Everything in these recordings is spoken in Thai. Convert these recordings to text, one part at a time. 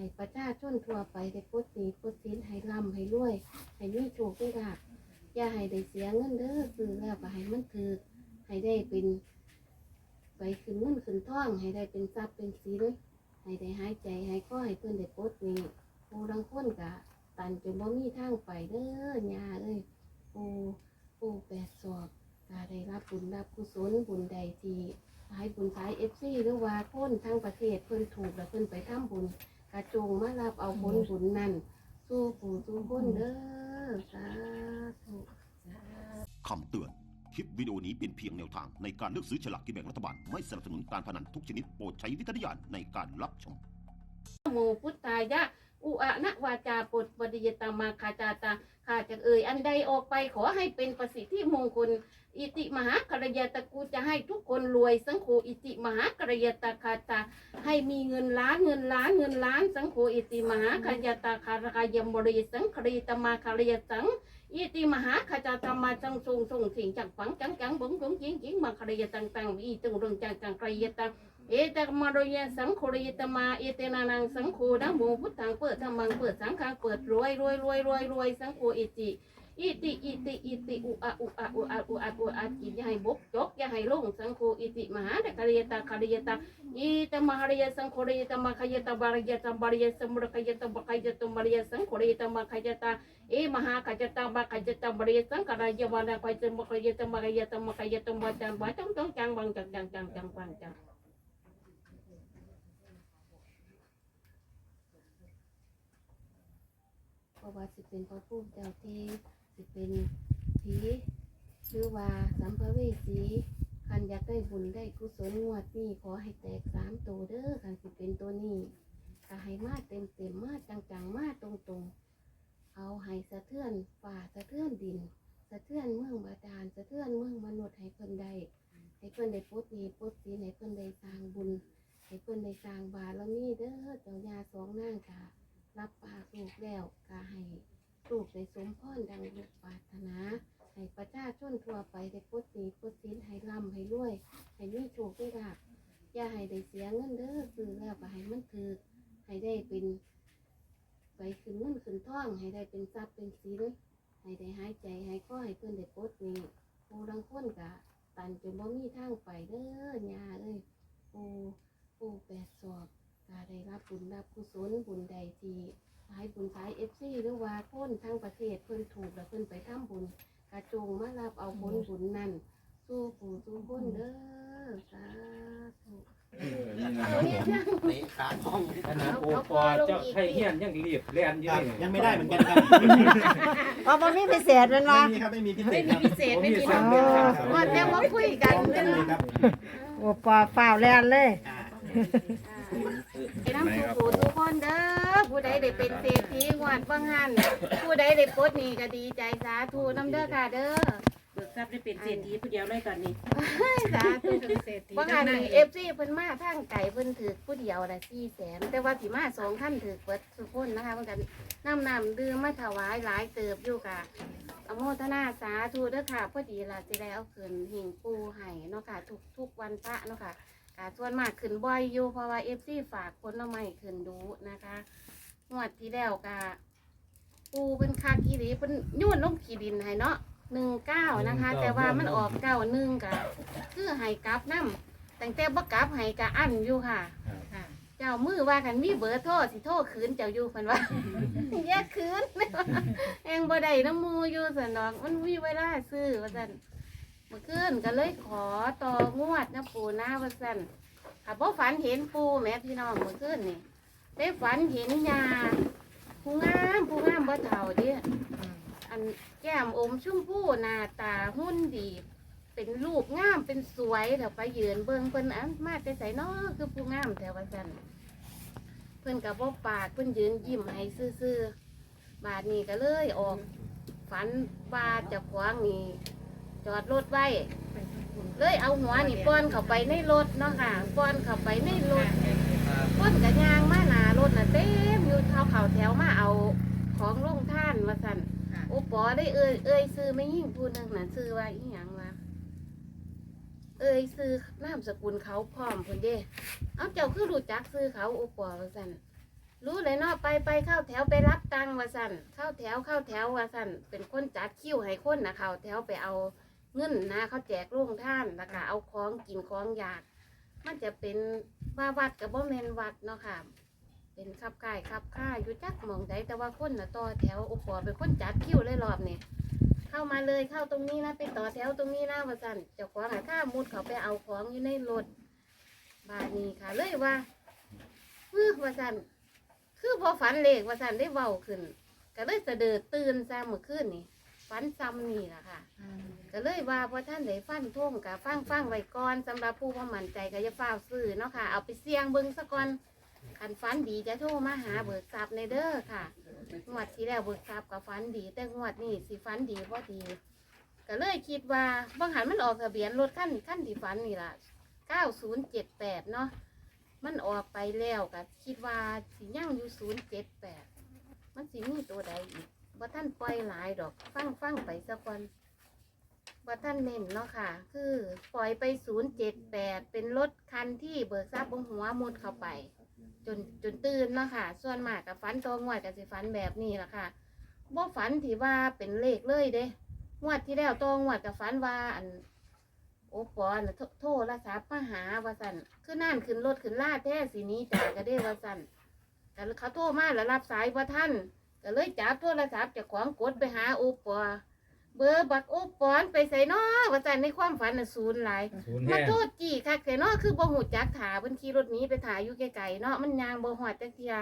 ให้ประชาชนทั่วไปได้ปลดหนี้ปลดสินให้ร่ำให้รวย ให้มีโชคได้ลาภอย่าให้ได้เสียเงินเด้อซื้อแล้วก็ให้มันถือให้ได้เป็นไปขึ้นเงินขึ้นทองให้ได้เป็นทรัพย์เป็นสินให้ได้หายใจให้ก็ให้เพิ่อนได้ปลดหนี้ผู้ลังคนกะตันจนบ่มีทางไปเด้อยาเอ้ยปูปูแปดศอกกาได้รับบุญรับกุศลบุญใดที่ให้บุญสายเอฟซีหรือว่าคนทั้งประเทศเพิ่อนถูกแล้วเพิ่อนไปทำบุญ กระจงมารับเอาผลบุญนั้นสู้ผู้สู้คนเด้อสาธุคำเตือน คลิปวิดีโอนี้เป็นเพียงแนวทางในการเลือกซื้อฉลากกินแบ่งรัฐบาล ไม่สนับสนุนการพนันทุกชนิดโปรดใช้วิจารณญาณในการรับชม โมพุทธายะ อุอะนะวาจาปุตปฏิยตามาคาจาตาข้าจะเอ่ยอันใดออกไปขอให้เป็นประสิทธิมงคล อิติมหากรยาตะกูจะให้ทุกคนรวยสังโฆอิติมหากรยาตาคาตาให้มีเงินล้านเงินล้านเงินล้านสังโฆอิติมหากรยาตาคารกายมบริสังครีตมาคารยสังอิติมหาขจาตมาจังทรงทรงสิ่งจังฝังจังจังบงบงจิงจิงมาคารยตังตังอีตึงเรงจังจังคารยตัง เอตมารยสังโฆรยตมา เอเตนานังสังโฆนะโมพุทธังเปิดธรรมังเปิดสังฆังเปิดรวยรวยรวยรวยรวยสังโฆอิติอิติอิติอิติอุอะอุอะอุอะอุอะอุอะจิอย่าให้บกจกอย่าให้ลงสังโฆอิติมหาคารยตาคารยตาอิตมหารยสังโฆรยตมาขยตาบารยตาบารยสมุรขยตาบขยตาบารยสังโฆรยตมาขยตาเอมหาขจตาบาขจตาบาริสังกรายวานาขจตมขยตมขยตมขยตมจังบาจังจังจังบังจังจังจังจังบังจัง เพราะว่าสิเป็นพระผู้เจ้าที่สิเป็นผีหรือว่าสัมภเวสีคันอยากได้บุญได้กุศลงวดนี้ขอให้แตกสามตัวเด้อคันสิเป็นตัวนี้ก็ให้มาเต็มเต็มมาจังจังๆมาตรงตรงๆ เอาให้สะเทือนฝ่าสะเทือนดิน สะเทือนเมืองบาดาลสะเทือนเมืองมนุษย์ให้เพิ่นได้ให้เพิ่นได้ปลดนี้ปลดสินให้เพิ่นได้สร้างบุญให้เพิ่นได้สร้างบารมีเด้อเจ้ายาสองนางกะ รับปากลูกแล้วกะให้ลูกได้สมพรดังลูกปรารถนา ให้ประชาชนทั่วไปได้ปลดหนี้ปลดสินให้ร่ำให้รวย ให้มีโชคได้ลาภอย่าให้ได้เสียเงินเด้อซื้อแล้วก็ให้มันถือให้ได้เป็นไปขึ้นเงินขึ้นท่อง ให้ได้เป็นทรัพย์เป็นสินให้ได้หายใจให้ก็ให้เพื่อนได้ปลดนี้ผู้ลังคนกะตันจนบ่มีทางไปเด้อย่าเอ้ยปูปูแปดศอกกาได้รับบุญรับกุศลบุญใดที่ให้บุญสายเอฟซีหรือว่าคนทั้งประเทศเพิ่นถูกแล้วเพิ่นไปทำบุญกระจงมารับเอาผลบุญนั้นสู้ผู้สู้คนเด้อสาธุ นี่นะเอาเนี่ยจ้ะเตะขาห้องขนาดโอปอเจ้าไข่เฮียนยังรีบเรียนอยู่ครับนี่ยังไม่ได้เหมือนกันครับอ๋อบ่มีพิเศษแมันไม่วะมีครับไม่มีพิเศไม่ษมีครับพิเศษไม่มีสาน้ำเดือนครับว่าแต่ว่าคุยกันพร้อมกันเลยครับโอ้ปอฝ้าวแล่นเลย อ่าไอ้น้ำสุขูทุกคนเด้อผู้ใดได้เป็นเศรษฐีงวดเบิ่งหันผู้ใดได้ปลดหนี้ก็ดีใจสาธุน้ำเด้อค่ะเด้อเบิก ทรัพย์ได้เป็นเศรษฐีผู้เดียวเลยตอนนี้สาธุเศรษฐีบางหันทั้งนี่นั้นเอฟซีเพิ่นมาทางไก่เพิ่นถือผู้เดียวละสี่แสนแต่ว่าสิมาสองท่านถือเปิดสุกคนนะคะเพิ่นกันน้ำน้ำดื่มมาถวายหลายเติบอยู่ค่ะอโมทนาสาธุเด้อค่ะพอดีล่ะสิได้เอาขึ้นหิ่งปูให้เนาะค่ะทุกทุกวันพระเนาะค่ะกาส่วนมากขึ้นบ่อยอยู่เพราะว่าเอฟซีฝากผลไม้ขึ้นดูนะคะงวดที่แล้วกะปูเป็นคากีรีเป็นยุ่นลงขีดินให้เนาะ หนึ่งเก้านะคะ แต่ว่ามันออกเก้าหนึ่งกะคือให้กลับน้ำแต่งแต่บ่กลับให้กะอันอยู่ค่ะ ค่ะ เจ้ามือว่ากันมีเบอร์โทรสิโทรคืนเจ้าอยู่เพิ่นว่า แยกคืนแองบ่ได้น้ำมูอยู่สันดอกมันมีเวลาซื้อว่าซั่นเมื่อคืนก็เลยขอต่องวดนะปู่นะว่าซั่นถ้าบ่ฝันเห็นปู่แหม่พี่น้องเมื่อคืนนี่ได้ฝันเห็นยาผู้งามผู้งามบ่เฒ่าเด้อั นแก้มอมชมพู่หน้าตาหุ่นดี เป็นรูปงามเป็นสวยเดี๋ยวไปยืนเบิ่งเพิ่นอันมาแต่ไสน้อคือผู้งามแต่ว่าซั่นเพื่อนกับบ่ปากเพื่อนยืนยิ้มให้ซื่อๆบาดนี้ก็เลยออก ฝันว่าเจะขวางนี่จอดรถไว้ เลยเอาหัวนี่ป้อนเข้าไปในรถเนาะค่ะป้อนเข้าไปในรถป้อนกับยางมาหนารถน่ะเต็มอยู่เขาเขาแถวมาเอาของลงท่านมาสั่น โอ้ปอได้เอ่ยเอ่ยซื้อไม่ยิ่งพูดนึงน่ะซื้อว่าอีหยังวะเอ่ยซื้อนามสกุลเขาพร้อมคนเด้เอาเจ้าคือรู้จักซื้อเขาโอปอว่าซั่นรู้เลยเนาะไปไปเข้าแถวไปรับตังว่าสันเข้าแถวเข้าแถวว่าสันเป็นคนจัดคิวให้คนนะเขาแถวไปเอาเงินนะเขาแจกโรงท่านแล้วก็เอาของกินของอยาก มันจะเป็นว่าวัดกับบ่แมนวัดเนาะค่ะ เป็นขับค่ายขับค่าอยู่จักหมองใดแต่ว่าคนน่ะต่อแถวอุปอเป็นคนจัดคิวเลยรอบนี้เข้ามาเลยเข้าตรงนี้นะไปต่อแถวตรงนี้นะว่าสั่นเจ้าของอะถ้ามุดเขาไปเอาของอยู่ในรถบาดนี้ค่ะ เลยว่าเฮ้อว่าสั่นคือพอฝันเลขว่าสันได้เว้าขึ้น ก็เลยสะเดือตื่นซาเมื่อคืนนี่ฝันซ้ำนี่แหละค่ะก็เลยว่าพอท่านได้ฟันท่งกับฟังฟังไว้ก่อนสำหรับผู้ว่ามั่นใจก็จะฟ้าวซื้อเนาะค่ะ เอาไปเสี่ยงเบิ่งซะก่อน คันฝันดีจะโทรมาหาเบิกทรัพย์ในเด้อค่ะงวดที่แล้วเบิกทรัพย์กับฝันดี แต่งวดนี้สิฝันดีบ่ดีก็เลยคิดว่าบางหันมันออกทะเบียนรถขั้นขั้นที่ฝันนี่ล่ะ9078เนาะมันออกไปแล้วก็คิดว่าสิย่างอยู่ศูนย์เจ็ดแปดมันสิมีตัวใดอีกว่าท่านปล่อยหลายดอกฟังฟังไปสักวันว่าท่านเน้นเนาะค่ะ คือปล่อยไปศูนย์เจ็ดแปดเป็นรถคันที่เบิกทรัพย์บนหัวมุดเข้าไป จนจนตื่นเนาะค่ะ ส่วนมากกับฝันตัวงวดกับสิฝันแบบนี้ล่ะค่ะบ่ฝันที่ว่าเป็นเลขเลยเด้งวดที่แล้วตัวงวดกับฝันว่าอันโอ้ปอนโทโทรศัพท์มาหาว่าสันคือนั่นขึ้นรถขึ้นลาดแท้สีนี้จ่าก็ได้ว่าสันแต่เขาโทรมาแล้วรับสายว่าท่านก็เลยจับโทรศัพท์จากของกดไปหาโอปอ เบอร์บักโอปอนไปใส่นอว่าสันในความฝันน่ะศูนย์หลายศูนย์มาแห้งโทษจีคักแต่นอคือบ่หูจักถาเพิ่นขี่รถหนี้ไปถ่ายอยู่ไกลๆเนาะมันยางบ่ฮอดจักเทีย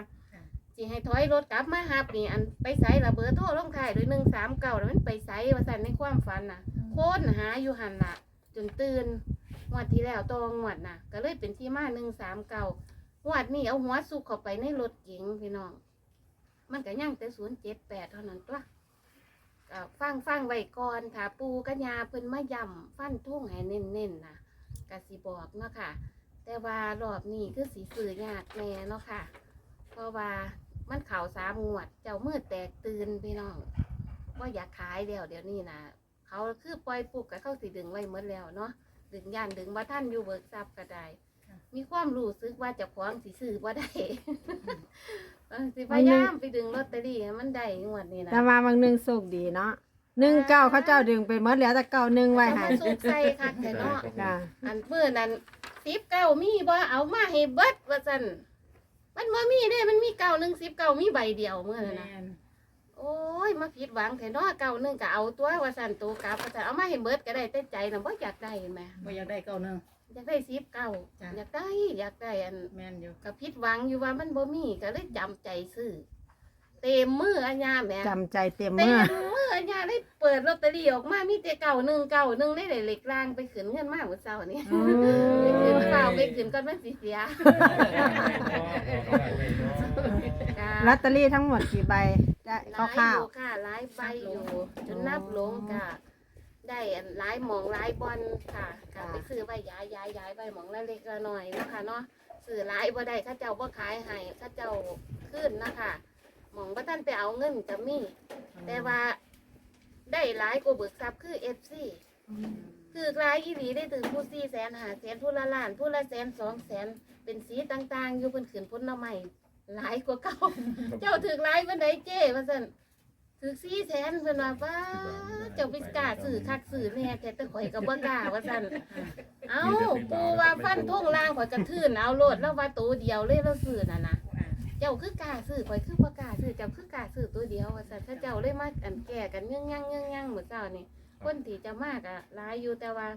สิให้ถอยรถกลับมาหับนี่อันไปไสละเบอร์โทรลงท้ายด้วย139แล้วมันไปไสว่าสันในความฝันน่ะ โคนหาอยู่หันละจนตื่นงวดที่แล้วตองงวดน่ะ ก็เลยเป็นที่มาหนึ่งสามเก่างวดนี้เอาหัวสุกเข้าไปในรถเก๋งพี่น้อง มันก็ยังแต่ศูนย์เจ็ดแปดเท่านั้นตัวก็ ฟังฟังไว้ก่อนค่ะ ปูกัญญาเพิ่นมาย่ำฟันทุ่งให้เน้นๆนะกสิบอกเนาะค่ะ แต่ว่ารอบนี้คือสีสื่อยากแน่เนาะค่ะ เพราะว่ามันเข่าสามงวด เจ้ามือแตกตื่นพี่น้องว่าอยากขายเดี๋ยวเดี๋ยวนี้นะเขาคือปล่อยปุ๊บก็เข้าสิดึงไว้หมดแล้วเนาะดึงย่านดึงว่าท่านอยู่เบิกทรัพย์ก็ได้ มีความรู้สึกว่าเจะคว้าของสิซื้อว่าได้ เออสิพยายามไปดึงลอตเตอรี่ให้มันได้งวดนี้นะแต่มาบางหนึงโชคดีเนาะหนึ่งเก้าเขาเจ้าดึงไปหมดแล้วแต่เก้าหนึ่งไว้เอาให้มาสุกใส่คักแต่เนาะค่ะอันเมื่อนั้นสิบเก้ามีบ่เอามาให้เบิดว่าซั่นมันบ่มีเด้มันมีเก้าหนึ่งสิบเก้ามีใบเดียวเมื่อนั้นนะโอ้ยมาผิดหวังแท้เนาะเก่าหนึงก็เอาตัวว่าสั่นตัวกลับว่าสั่นเอามาให้เบิดก็ได้แต่ใจน่ะบ่อยากได้แหม่บ่อยากได้เก้าหนึ่ง อยากได้สิบเก้าจ้ะ อยากได้อยากได้อันแม่นอยู่ก็ผิดหวังอยู่ว่ามันบ่มีก็เลยจำใจซื้อเต็มมืออัญญาแหม่จำใจเต็มเต็เมื่อ มมืออัญญาได้เปิดลอตเตอรี่ออกมามีแต่เก่าหนึ่งเก่าหนึ่งได้ได้เหล็กล่างไปขึ้นเงินมากกว่าเช้านี้อืไปขึ้นมเปล่าไปขึ้นก่อนมันสิเสียจ้าลอตเตอรี่ทั้งหมดกี่ใบได้หลายคร่าอวยู่ค่ะหลายใบอยู่จนนับลงก็ ได้อันหลายหมองหลายบอลค่ะก็ไปซื้อใบย้ายย้ายย้ายใบหมองละเล็กละน้อยเนาะคะเนาะซื้อหลายบ่ได้เข้าเจ้าบ่ขายให้เข้าเจ้าขึ้นนะคะหมองบ่ท่านไปเอาเงินก็มีแต่ว่าได้หลายกว่าเบิกทรัพย์คือ FC คือหลายอีหลีได้ถึงผู้4แสนหาแสนผู้ละล้านผู้ละแสนสองแสนเป็นสีต่างๆ อยู่เพิ่นขึ้นพ้นละใหม่หลายกว่าเก่า เจ้าถึกหลายปานใดเจ้ว่าซั่น ถึก4แสนเพิ่นว่าว้าเจ้าไปกล้าซื้อคักซื้อแน่แต่แต่ข่อยก็บ่กล้าว่าซั่นเอ้าปูว่าฟันทงล่างข่อยกระทืนเอาโลดแล้วว่าตัวเดียวเลยเราซื้อน่ะนะเจ้าคือกล้าซื้อข่อยคือบ่กล้าซื้อเจ้าคือกล้าซื้อตัวเดียวว่าซั่นถ้าเจ้าเลยมาอันแก่กันยังยังยังยังหมดเจ้านี่คนที่จะมากอะหลายอยู่แต่ว่า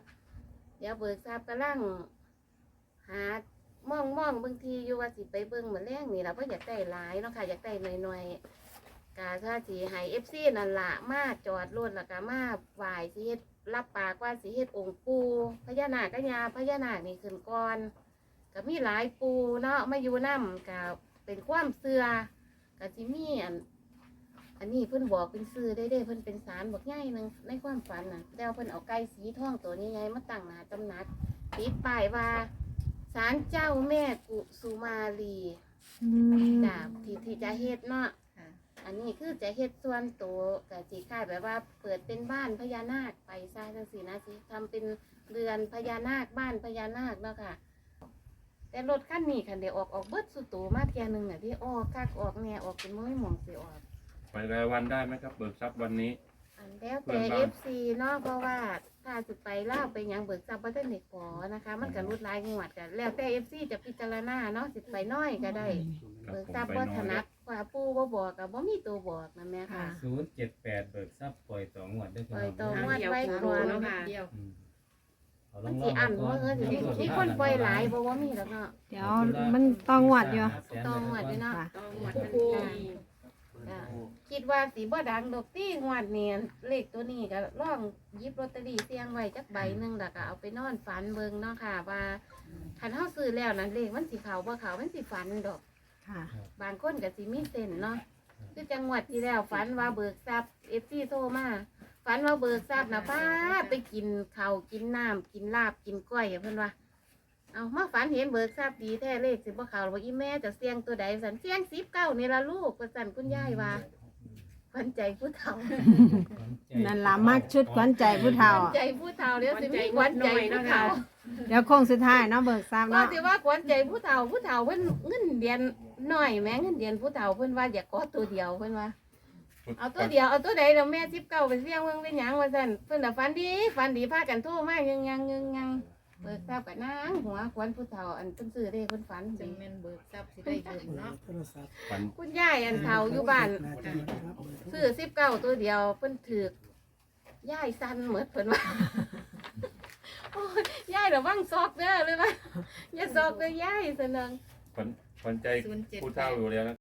เดี๋ยวเบิกทราบกำลังหามองมองบางทีอยู่ว่าสิไปเบิ่งเหมือนแรงนี่ล่ะเพราะอยากได้หลายเนาะค่ะอยากได้หน่อยๆ กาถ้าสิให้ FC นั่นล่ะมาจอดรถแล้วก็มาไหว้สิเฮ็ดรับปากว่าสิเฮ็ดองค์ปู่พญานาคกญาพญานาคนี่ขึ้นก่อนก็มีหลายปู่เนาะมาอยู่นํกับเป็นความเสื่อกับจิมีอันอันนี้เพิ่นบอกเป็นซื้อได้เด้เพิ่นเป็นสารบอกง่ายหนึงในความฝันน่ะแล้วเพิ่นเอาไก่สีทองตัวนี้ไงมาตั้งหน้าตำหนักติดป้ายว่าศาลเจ้าแม่กุสุมาลีอืมจ้าที่ที่จะเฮ็ดเนาะค่ะ อันนี้คือจะเฮ็ดส่วนตัวกับสีค่ายแบบว่า เปิดเป็นบ้านพญานาคไปซะจังสีนะสิทำเป็นเรือนพญานาคบ้านพญานาคเนาะค่ะ แต่รถขั้นนี้คันเดียวออกออกเบิดสุดโตมาเทียหนึงอะที่ออกคักออกแหน่ออกเป็นม้อยหมองสีออก ไปรายวันได้ไหมครับ เบิกทรัพย์วันนี้ อันแล้วเพื่แต่อนบ้าน FC เนาะเพราะว่าถ้าสิไปเล่าวไปหยังเบิกทรัพย์บ่ทันได้ขอนะคะ มันก็รุดหลายงวดกันแล้วแต่ FC จะพิจารณาเนาะสิไปน้อยก็ได้ ครับเบิกผมทรัพย์ไปบ่นอถนนัดกว่าปู่บ่บอกก็บ่มีตัวบอกนะแม่ค่ะค่ะ ศูนย์เจ็ดแปดเบิกทรัพย์ปล่อยต่องวดด้วยปล่อยต่อทางงวดเดียวไว้โคก่อนเนาะค่ะอืมเอาลมัอนงสิอันก่บ่เออสิมีคนปล่อยหลายบ่ว่ามีดอกเนาะ เดี๋ยวมันต้องงวดอยู่ ต้องงวดอยู่เนาะ ค่ะ ต้องหมดทันที จ้ะคิดว่าสิบ่ดังดอกตี้งวดนี้เลขตัวนี้ก็ลองหยิบลอตเตอรี่เสี่ยงไว้จักใบหนึงแล้วก็เอาไปนอนฝันเบิ่งเนาะค่ะ ว่าคันเฮาซื้อแล้วนั้นเลขมันสิเข้าบ่เข้ามันสิฝันดอก ค่ะ บางคนก็สิมีเส้นเนาะคือจังหวัดที่แล้วฝันว่าเบิกทรัพย์เอฟซีโทรมาฝันว่าเบิกทรัพย์นะป้าไปกินข้าวกินน้ำกินลาบกินก้อยอะเพิ่นว่า เอามาฝันเห็นเบิกทรัพย์ดีแท้เลขสิบ่เข้าหรอกว่าอีแม่จะเสี่ยงตัวใดสันเสี่ยงสิบเก้านี่ละลูกว่าสันคุณยายว่าขวัญใจผู้เฒ่านั่นล่ะมักชุดขวัญใจผู้เฒ่า ขวัญใจผู้เฒ่าเดี๋ยวสิมีขวัญใจผู้เฒ่าเดี๋ยวโค้งสุดท้ายเนาะเบิกทราบว่าเนาะสิว่าขวัญใจผู้เฒ่าผู้เฒ่าเพิ่นเงินเดือนน้อยแหม่เงินเดือนผู้เฒ่าเพิ่นว่าอยากขอตัวเดียวเพิ่นว่าเอาตัวเดียวเอาตัวใดเราแม่สิบเก้าไปเสี่ยงเบิ่งเป็นหยังว่าซั่นเพิ่นน่ะฝันดีฝันดีพากันโทรมายังยังยังยัง เบิกทราบกับนางหัวควันผู้เฒ่าอันเพิ่นซื้อได้เพิ่นฝันจัดีงแม่นเบิกทรัพย์สิได้เงินเนาะฝันคุณยายอันเฒ่าอยู่บ้านซื้อสิบเก้าตัวเดียวเพิ่นถือกยายสั่นเหมือนเพิ่นว่าโอ้ยยายระวังซอกเด้อเลยว่าอย่าซอกเด้อยายซั่นนึงฝันฝันใจศูนย์เจ็ด ผู้แปเฒ่าดอยู่แล้วนะ